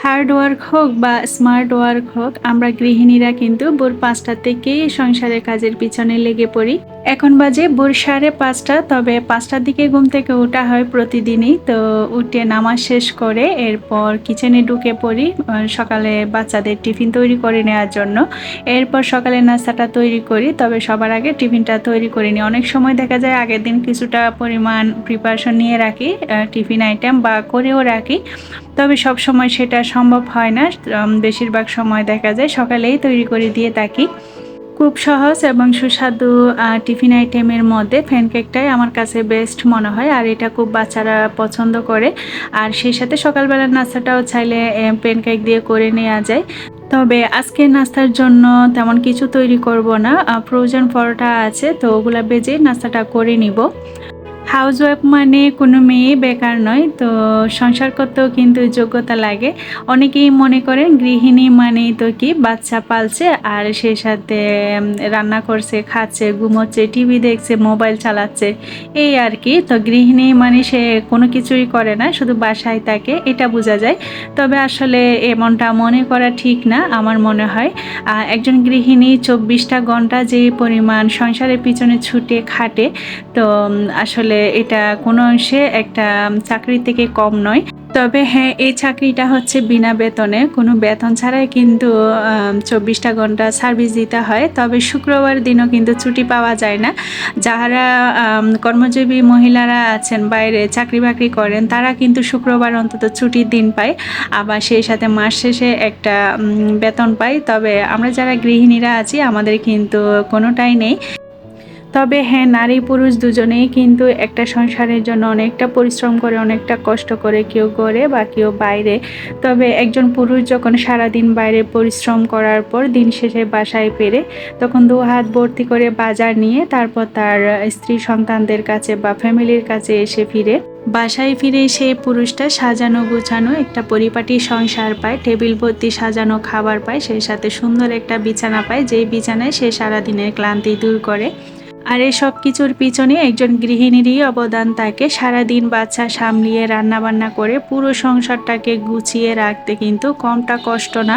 Hard work হোক বা smart work হোক, আমরা গৃহিণীরা কিন্তু ভোর পাঁচটা থেকেই সংসারের কাজের পিছনে লেগে পড়ি। এখন বাজে ভোর সাড়ে পাঁচটা, তবে পাঁচটার দিকে ঘুম থেকে ওঠা হয় প্রতিদিনই। তো উঠে নামাজ শেষ করে এরপর কিচেনে ঢুকে পড়ি সকালে বাচ্চাদের টিফিন তৈরি করে নেওয়ার জন্য। এরপর সকালে নাস্তাটা তৈরি করি, তবে সবার আগে টিফিনটা তৈরি করে নিই। অনেক সময় দেখা যায় আগের দিন কিছুটা পরিমাণ প্রিপারেশন নিয়ে রাখি টিফিন আইটেম বা করেও রাখি, তবে সব সময় সেটা সম্ভব হয় না। বেশিরভাগ সময় দেখা যায় সকালেই তৈরি করে দিয়ে থাকি। খুব সহজ এবং সুস্বাদু টিফিন আইটেমের মধ্যে ফ্যানকেকটাই আমার কাছে বেস্ট মনে হয়, আর এটা খুব বাচ্চারা পছন্দ করে। আর সেই সাথে সকালবেলার নাস্তাটাও চাইলে প্যানকেক দিয়ে করে নেওয়া যায়। তবে আজকে নাস্তার জন্য তেমন কিছু তৈরি করব না। ফ্রোজেন পরোটা আছে, তো ওগুলা বেজে নাস্তাটা করে নিব। হাউস ওয়াইফ মানে কোনো মেয়ে বেকার নয়, তো সংসার করতেও কিন্তু যোগ্যতা লাগে। অনেকেই মনে করেন গৃহিণী মানেই তো কি বাচ্চা পালছে আর সেই সাথে রান্না করছে, খাচ্ছে, ঘুমোচ্ছে, টিভি দেখছে, মোবাইল চালাচ্ছে, এই আর কি। তো গৃহিণী মানে সে কোনো কিছুই করে না, শুধু বাসায় থাকে, এটা বোঝা যায়। তবে আসলে এমনটা মনে করা ঠিক না, আমার মনে হয়। একজন গৃহিণী চব্বিশটা ঘণ্টা যে পরিমাণ সংসারের পিছনে ছুটে খাটে, তো আসলে এটা কোনো অংশে একটা চাকরি থেকে কম নয়। তবে হ্যাঁ এই চাকরিটা হচ্ছে বিনা বেতনে। কোনো বেতন ছাড়াই কিন্তু চব্বিশটা ঘণ্টা সার্ভিস দিতে হয়। তবে শুক্রবার দিনও কিন্তু ছুটি পাওয়া যায় না। যারা কর্মজীবী মহিলারা আছেন, বাইরে চাকরি বাকরি করেন, তারা কিন্তু শুক্রবার অন্তত ছুটির দিন পায়। আবার সেই সাথে মাস শেষে একটা বেতন পাই তবে আমরা যারা গৃহিণীরা আছি, আমাদের কিন্তু কোনোটাই নেই। তবে হ্যাঁ নারী পুরুষ দুজনেই কিন্তু একটা সংসারের জন্য অনেকটা পরিশ্রম করে, অনেকটা কষ্ট করে কেউ করে বা কেউ বাইরে। তবে একজন পুরুষ যখন সারাদিন বাইরে পরিশ্রম করার পর দিন শেষে বাসায় ফেরে, তখন দু হাত ভর্তি করে বাজার নিয়ে তারপর তার স্ত্রী সন্তানদের কাছে বা ফ্যামিলির কাছে এসে ফিরে। বাসায় ফিরে সে পুরুষটা সাজানো গোছানো একটা পরিপাটি সংসার পায়, টেবিল ভর্তি সাজানো খাবার পায়, সেই সাথে সুন্দর একটা বিছানা পায়, যেই বিছানায় সে সারাদিনের ক্লান্তি দূর করে। আর এই সব কিছুর পিছনে একজন গৃহিণীরই অবদান থাকে সারাদিন বাচ্চা সামলিয়ে রান্নাবান্না করে পুরো সংসারটাকে গুছিয়ে রাখতে কিন্তু কমটা কষ্ট না।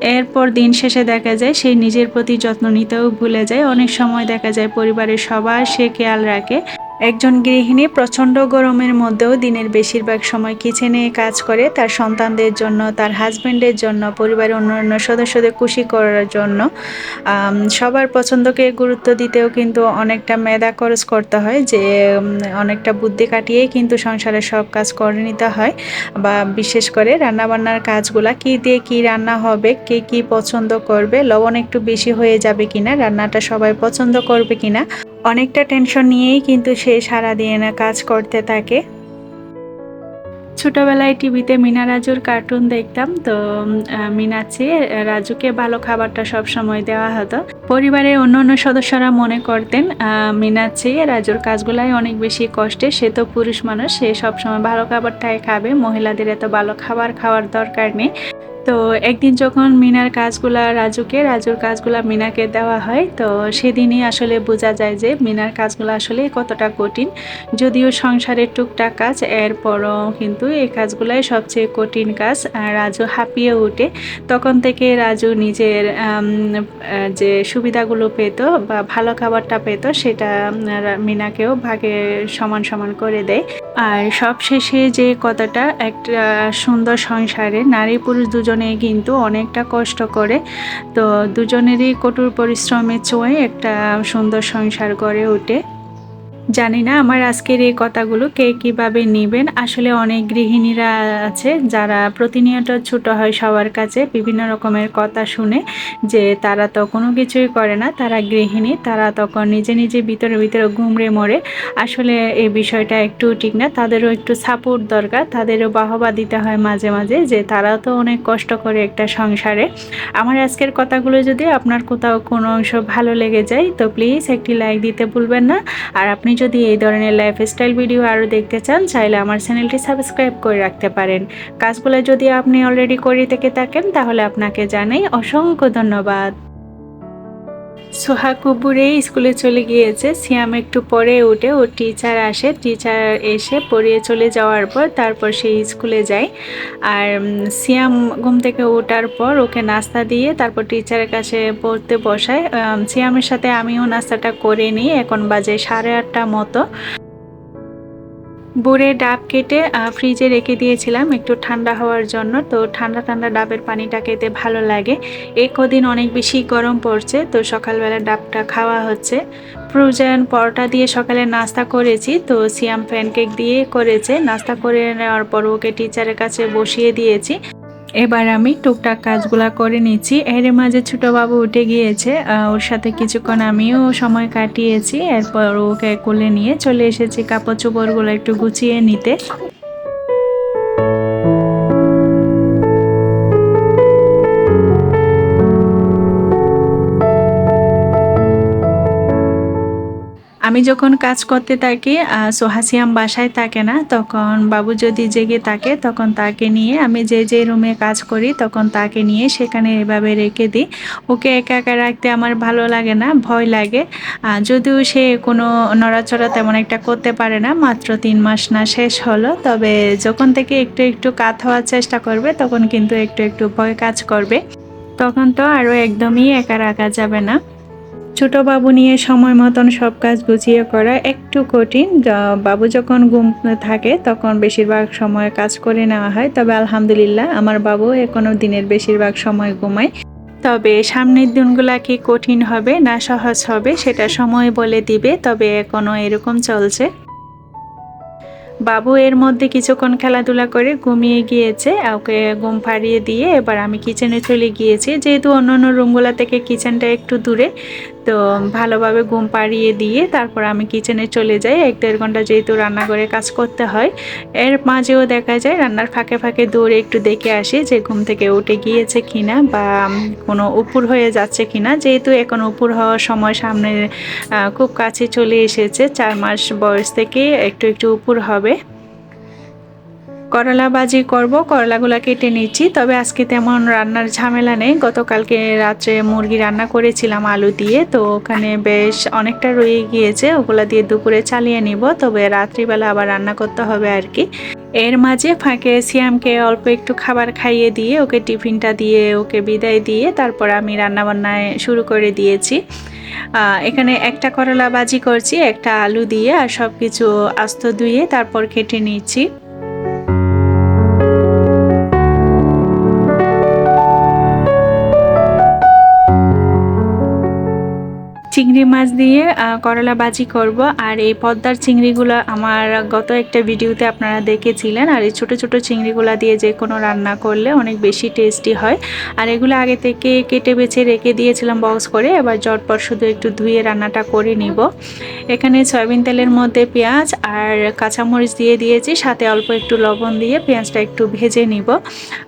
এরপর দিন শেষে দেখা যায় সেই নিজের প্রতি যত্ন নিতেও ভুলে যায়। অনেক সময় দেখা যায় পরিবারের সবার সে খেয়াল রাখে। একজন গৃহিণী প্রচণ্ড গরমের মধ্যেও দিনের বেশিরভাগ সময় কিচেনে কাজ করে, তার সন্তানদের জন্য, তার হাজব্যান্ডের জন্য, পরিবারের অন্যান্য সদস্যদের খুশি করার জন্য সবার পছন্দকে গুরুত্ব দিতেও কিন্তু অনেকটা মেধা খরচ করতে হয় যে অনেকটা বুদ্ধি কাটিয়েই কিন্তু সংসারের সব কাজ করে নিতে হয়। বা বিশেষ করে রান্নাবান্নার কাজগুলা কি দিয়ে কি রান্না হবে, কে কি পছন্দ করবে, লবণ একটু বেশি হয়ে যাবে কিনা, রান্নাটা সবাই পছন্দ করবে কিনা অনেকটা টেনশন নিয়েই কিন্তু সে সারাদিন কাজ করতে থাকে। ছোটোবেলায় টিভিতে মিনা রাজুর কার্টুন দেখতাম, তো মিনাচ্ছি রাজুকে ভালো খাবারটা সব সময় দেওয়া হতো। পরিবারের অন্য অন্য সদস্যরা মনে করতেন মিনাচ্ছি রাজুর কাজগুলাই অনেক বেশি কষ্টে, সে তো পুরুষ মানুষ, সে সবসময় ভালো খাবারটাই খাবে, মহিলাদের এত ভালো খাবার খাওয়ার দরকার নেই। তো একদিন যখন মিনার কাজগুলা, রাজুকে, রাজুর কাজগুলা মিনাকে দেওয়া হয়, তো সেদিনই আসলে বোঝা যায় যে মিনার কাজগুলো আসলে কতটা কঠিন। যদিও সংসারের টুকটাক কাজ, এরপরও কিন্তু এই কাজগুলাই সবচেয়ে কঠিন কাজ। রাজু হাঁপিয়ে উঠে, তখন থেকে রাজু নিজের যে সুবিধাগুলো পেত বা ভালো খাবারটা পেত, সেটা মিনাকেও ভাগে সমান সমান করে দেয়। আর সব শেষে যে কথাটা, একটা সুন্দর সংসারে নারী পুরুষ দুজনেই দুজনে কিন্তু অনেকটা কষ্ট করে। তো দুজনেরই কঠোর পরিশ্রমে চোয়ে একটা সুন্দর সংসার গড়ে ওঠে। জানি না আমার আজকের এই কথাগুলো কে কীভাবে নেবেন। আসলে অনেক গৃহিণীরা আছে যারা প্রতিনিয়ত ছোট হয় সবার কাছে বিভিন্ন রকমের কথা শুনে যে তারা তো কোনো কিছুই করে না, তারা গৃহিণী, তারা তখন নিজে নিজে ভিতরে ভিতরে ঘুমড়ে মরে। আসলে এই বিষয়টা একটু ঠিক না, তাদেরও একটু সাপোর্ট দরকার, তাদেরও বাহবা দিতে হয় মাঝে মাঝে যে তারা তো অনেক কষ্ট করে একটা সংসারে। আমার আজকের কথাগুলো যদি আপনার কোথাও কোনো অংশ ভালো লেগে যায় তো প্লিজ একটি লাইক দিতে ভুলবেন না। আর আপনি যদি এই ধরনের লাইফস্টাইল ভিডিও আরও দেখতে চান, চাইলে আমার চ্যানেলটি সাবস্ক্রাইব করে রাখতে পারেন। কাজগুলো যদি আপনি অলরেডি করে থেকে থাকেন, তাহলে আপনাকে জানাই অসংখ্য ধন্যবাদ। সোহা কুবুরে স্কুলে চলে গিয়েছে। সিয়াম একটু পরে উঠে ও টিচার আসে। টিচার এসে পড়িয়ে চলে যাওয়ার পর তারপর সে স্কুলে যায়। আর সিয়াম ঘুম থেকে ওঠার পর ওকে নাস্তা দিয়ে তারপর টিচারের কাছে পড়তে বসায়। সিয়ামের সাথে আমিও নাস্তাটা করে নিই। এখন বাজে সাড়ে আটটা মতো। বুড়ে ডাব কেটে ফ্রিজে রেখে দিয়েছিলাম। একটু ঠান্ডা হওয়ার জন্য। তো ঠান্ডা ঠান্ডা ডাবের পানিটা খেতে ভালো লাগে। এই কদিন অনেক বেশি গরম পড়ছে। তো সকালবেলা ডাবটা খাওয়া হচ্ছে। ফ্রোজেন পরোটা দিয়ে সকালে নাস্তা করেছি। তো সিয়াম প্যানকেক দিয়ে করেছে। নাস্তা করে নেওয়ার পর ওকে টিচারের কাছে বসিয়ে দিয়েছি। এবার আমি টুকটাক কাজগুলা করে নিচ্ছি। এর মাঝে ছোট বাবু উঠে গিয়েছে ওর সাথে কিছুক্ষণ আমিও সময় কাটিয়েছি, এরপর ওকে কোলে নিয়ে চলে এসেছি কাপড় চোপড়গুলো একটু গুছিয়ে নিতে। আমি যখন কাজ করতে থাকি সোহাসিয়াম বাসায় থাকে না, তখন বাবু যদি জেগে থাকে, তখন তাকে নিয়ে আমি যে যে রুমে কাজ করি, তখন তাকে নিয়ে সেখানে এভাবে রেখে দিই। ওকে একা একা রাখতে আমার ভালো লাগে না, ভয় লাগে। যদিও সে কোনো নড়াচড়া তেমন একটা করতে পারে না, মাত্র তিন মাস না শেষ হলো, তবে যখন থেকে একটু একটু কাত হওয়ার চেষ্টা করবে, তখন কিন্তু একটু একটু ভয় কাজ করবে। তখন তো আরও একদমই একা রাখা যাবে না। ছোট বাবু নিয়ে সময় মতন সব কাজ গুছিয়ে করা একটু কঠিন। বাবু যখন ঘুম থাকে তখন বেশিরভাগ সময় কাজ করে নেওয়া হয়। তবে আলহামদুলিল্লাহ, আমার বাবু এখনও দিনের বেশিরভাগ সময় ঘুমায়। তবে সামনের দিনগুলা কি কঠিন হবে না সহজ হবে সেটা সময় বলে দিবে, তবে এখনও এরকম চলছে। বাবু এর মধ্যে কিছুক্ষণ খেলাধুলা করে ঘুমিয়ে গিয়েছে। ওকে ঘুম পাড়িয়ে দিয়ে এবার আমি কিচেনে চলে গিয়েছি। যেহেতু অন্য অন্য রুমগুলো থেকে কিচেনটা একটু দূরে তো ভালোভাবে ঘুম পাড়িয়ে দিয়ে তারপর আমি কিচেনে চলে যাই। এক দেড় ঘণ্টা যেহেতু রান্নাঘরে কাজ করতে হয়, এর মাঝেও দেখা যায় রান্নার ফাঁকে ফাঁকে দৌড়ে একটু দেখে আসি যে ঘুম থেকে উঠে গিয়েছে কিনা বা কোনো উপর হয়ে যাচ্ছে কিনা। যেহেতু এখন উপর হওয়ার সময় সামনে খুব কাছে চলে এসেছে, চার মাস বয়স থেকে একটু একটু উপর হবে। করলা বাজি করব, করলাগুলো কেটে নিচ্ছি। তবে আজকে তেমন রান্নার ঝামেলা নেই। গতকালকে রাত্রে মুরগি রান্না করেছিলাম আলু দিয়ে। তো ওখানে বেশ অনেকটা রয়ে গিয়েছে। ওগুলো দিয়ে দুপুরে চালিয়ে নিব। তবে রাত্রিবেলা আবার রান্না করতে হবে আর কি। এর মাঝে ফাঁকে সিয়ামকে অল্প একটু খাবার খাইয়ে দিয়ে, ওকে টিফিনটা দিয়ে, ওকে বিদায় দিয়ে তারপর আমি রান্নাবান্নায় শুরু করে দিয়েছি। এখানে একটা করলা বাজি করছি, একটা আলু দিয়ে আর সব কিছু আস্ত ধুয়ে তারপর কেটে নিচ্ছি। চিংড়ি মাছ দিয়ে করলা বাজি করব। আর এই পদ্মার চিংড়িগুলো আমার গত একটা ভিডিওতে আপনারা দেখেছিলেন। আর এই ছোটো ছোটো চিংড়িগুলো দিয়ে যে কোনো রান্না করলে অনেক বেশি টেস্টি হয়। আর এগুলো আগে থেকে কেটে বেছে রেখে দিয়েছিলাম বক্স করে। এবার জটপট শুধু একটু ধুয়ে রান্নাটা করে নিব। এখানে সয়াবিন তেলের মধ্যে পেঁয়াজ আর কাঁচামরিচ দিয়ে দিয়েছি। সাথে অল্প একটু লবণ দিয়ে পেঁয়াজটা একটু ভেজে নিব।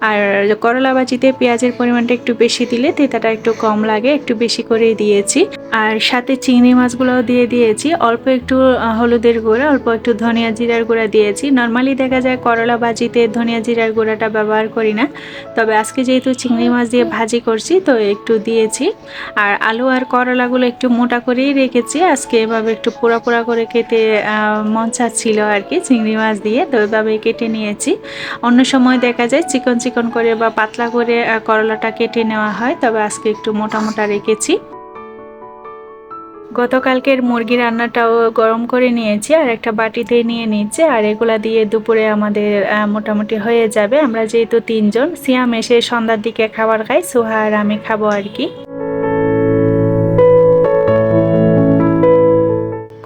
আর করলা বাজিতে পেঁয়াজের পরিমাণটা একটু বেশি দিলে তেতাটা একটু কম লাগে, একটু বেশি করে দিয়েছি। আর সাথে চিংড়ি মাছগুলোও দিয়ে দিয়েছি। অল্প একটু হলুদের গুঁড়া, অল্প একটু ধনিয়া জিরার গুঁড়া দিয়েছি। নর্মালি দেখা যায় করলা ভাজিতে ধনিয়া জিরার গুঁড়াটা ব্যবহার করি না। তবে আজকে যেহেতু চিংড়ি মাছ দিয়ে ভাজি করছি, তো একটু দিয়েছি। আর আলু আর করলাগুলো একটু মোটা করেই রেখেছি। আজকে এভাবে একটু পোড়া পোড়া করে খেতে মন চাচ্ছিল আর কি চিংড়ি মাছ দিয়ে, তো এভাবে কেটে নিয়েছি। অন্য সময় দেখা যায় চিকন চিকন করে বা পাতলা করে করলাটা কেটে নেওয়া হয়, তবে আজকে একটু মোটা মোটা রেখেছি। গতকালকের মুরগি রান্নাটাও গরম করে নিয়েছি আর একটা বাটিতে নিয়ে নিচ্ছে আর এগুলা দিয়ে দুপুরে আমাদের মোটামুটি হয়ে যাবে। আমরা যেহেতু তিনজন, সিয়াম এসে সন্ধ্যার দিকে খাবার খাই সোহা আর আমি খাব আর কি।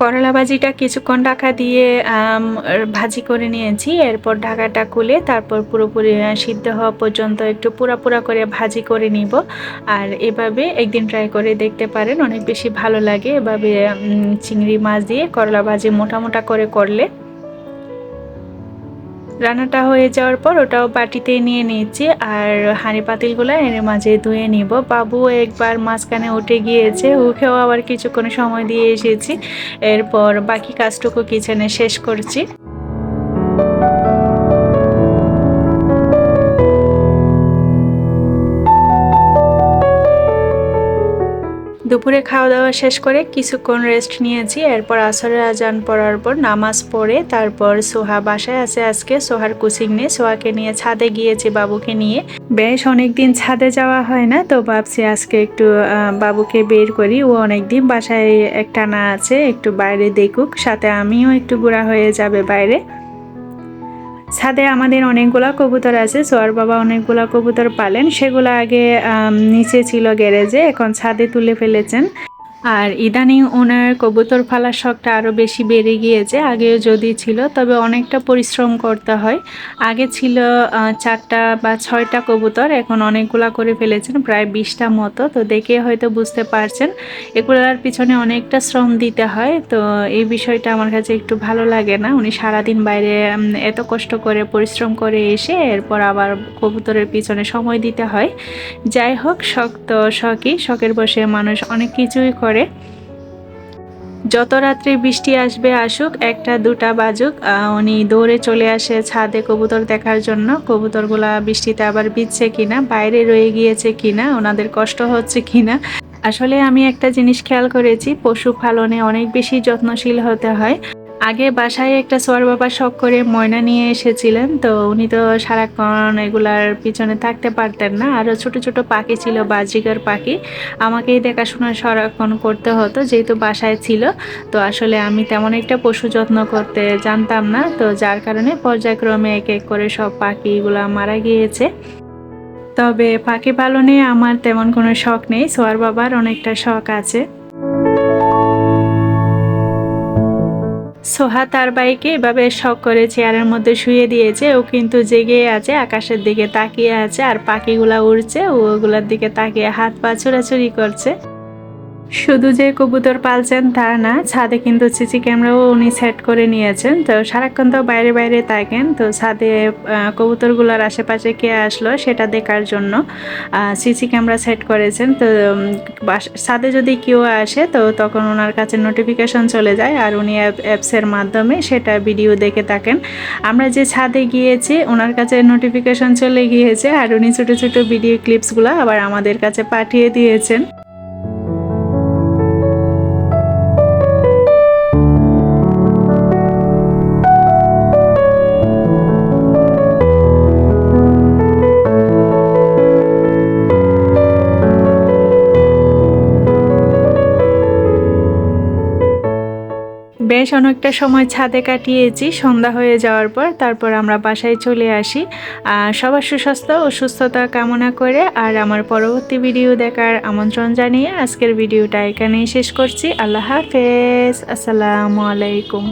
করলা ভাজিটা কিছুক্ষণ ঢাকা দিয়ে ভাজি করে নিয়েছি। এরপর ঢাকাটা খুলে তারপর পুরোপুরি সিদ্ধ হওয়া পর্যন্ত একটু পুরা পুরা করে ভাজি করে নিব। আর এভাবে একদিন ট্রাই করে দেখতে পারেন, অনেক বেশি ভালো লাগে। এভাবে চিংড়ি মাছ দিয়ে করলা ভাজি মোটা মোটা করে করলে রান্নাটা হয়ে যাওয়ার পর ওটাও বাটিতে নিয়ে নিয়েছি আর হাঁড়ি পাতিলগুলো এর মাঝে ধুয়ে নিব। বাবু একবার মাঝখানে উঠে গিয়েছে ওকেও আবার কিছুক্ষণ সময় দিয়ে এসেছি। এরপর বাকি কাজটুকু কিচেনে শেষ করছি। দুপুরে খাওয়া দাওয়া শেষ করে কিছুক্ষণ রেস্ট নিয়েছি। এরপর আসরের আজান পড়ার পর নামাজ পড়ে তারপর সোহা বাসায় আছে আজকে। সোহার কোচিং নিয়ে সোহাকে নিয়ে ছাদে গিয়েছি বাবুকে নিয়ে। বেশ অনেকদিন ছাদে যাওয়া হয় না, তো ভাবছি আজকে একটু বাবুকে বের করি। ও অনেকদিন বাসায় একটা না আছে, একটু বাইরে দেখুক। সাথে আমিও একটু ঘোরা হয়ে যাবে বাইরে। ছাদে আমাদের অনেকগুলা কবুতর আছে, সোয়ার বাবা অনেকগুলা কবুতর পালেন। সেগুলো আগে নিচে ছিল গ্যারেজে, এখন ছাদে তুলে ফেলেছেন। আর ইদানিং ওনার কবুতর ফালার শখটা আরও বেশি বেড়ে গিয়েছে। আগেও যদি ছিল, তবে অনেকটা পরিশ্রম করতে হয়। আগে ছিল চারটা বা ছয়টা কবুতর, এখন অনেকগুলা করে ফেলেছেন, প্রায় বিশটা মতো। তো দেখে হয়তো বুঝতে পারছেন, এগুলার পিছনে অনেকটা শ্রম দিতে হয়। তো এই বিষয়টা আমার কাছে একটু ভালো লাগে না। উনি সারাদিন বাইরে এত কষ্ট করে পরিশ্রম করে এসে এরপর আবার কবুতরের পিছনে সময় দিতে হয়। যাই হোক, শখ তো শখই। শখের বসে মানুষ অনেক কিছুই করে। করে। যত রাত্রে বৃষ্টি আসবে, আসুক, একটা, দুটা বাজুক উনি দৌড়ে চলে আসে ছাদে কবুতর দেখার জন্য। কবুতরগুলা বৃষ্টিতে আবার বিচ্ছে কিনা, বাইরে রয়ে গিয়েছে কিনা, ওনাদের কষ্ট হচ্ছে কিনা। আসলে আমি একটা জিনিস খেয়াল করেছি, পশু পালনে অনেক বেশি যত্নশীল হতে হয়। আগে বাসায় একটা সোয়ার বাবা শখ করে ময়না নিয়ে এসেছিলেন, তো উনি তো সারাক্ষণ এগুলার পিছনে থাকতে পারতেন না। আরও ছোট ছোট পাখি ছিল, বাজিকার পাখি। আমাকেই দেখাশোনা সারাক্ষণ করতে হতো, যেহেতু বাসায় ছিল। তো আসলে আমি তেমন একটা পশু যত্ন করতে জানতাম না, তো যার কারণে পর্যায়ক্রমে এক এক করে সব পাখিগুলা মারা গিয়েছে। তবে পাখি পালনে আমার তেমন কোনো শখ নেই, সোয়ার বাবার অনেকটা শখ আছে। সোহা তার বাইকে এভাবে শখ করে চেয়ারের মধ্যে শুয়ে দিয়েছে। ও কিন্তু জেগে আছে, আকাশের দিকে তাকিয়ে আছে, আর পাখিগুলা উড়ছে ওগুলার দিকে তাকিয়ে হাত পা ছোড়াছুড়ি করছে। শুধু যে কবুতর পালছেন তা না, ছাদে কিন্তু সিসি ক্যামেরাও উনি সেট করে নিয়েছেন। তো সারাক্ষণ তো বাইরে বাইরে থাকেন, তো ছাদে কবুতরগুলোর আশেপাশে কে আসলো সেটা দেখার জন্য সিসি ক্যামেরা সেট করেছেন। তো ছাদে যদি কেউ আসে তো তখন ওনার কাছে নোটিফিকেশন চলে যায় আর উনি অ্যাপসের মাধ্যমে সেটা ভিডিও দেখে থাকেন। আমরা যে ছাদে গিয়েছি, ওনার কাছে নোটিফিকেশন চলে গিয়েছে আর উনি ছোটো ছোটো ভিডিও ক্লিপসগুলো আবার আমাদের কাছে পাঠিয়ে দিয়েছেন। বেশ অনেকটা সময় ছাদে কাটিয়েছি, সন্ধ্যা হয়ে যাওয়ার পর তারপর আমরা বাসায় চলে আসি। সবার সুস্বাস্থ্য ও সুস্থতা কামনা করে আর আমার পরবর্তী ভিডিও দেখার আমন্ত্রণ জানিয়ে আজকের ভিডিওটা এখানেই শেষ করছি। আল্লাহ হাফেজ। আসসালামু আলাইকুম।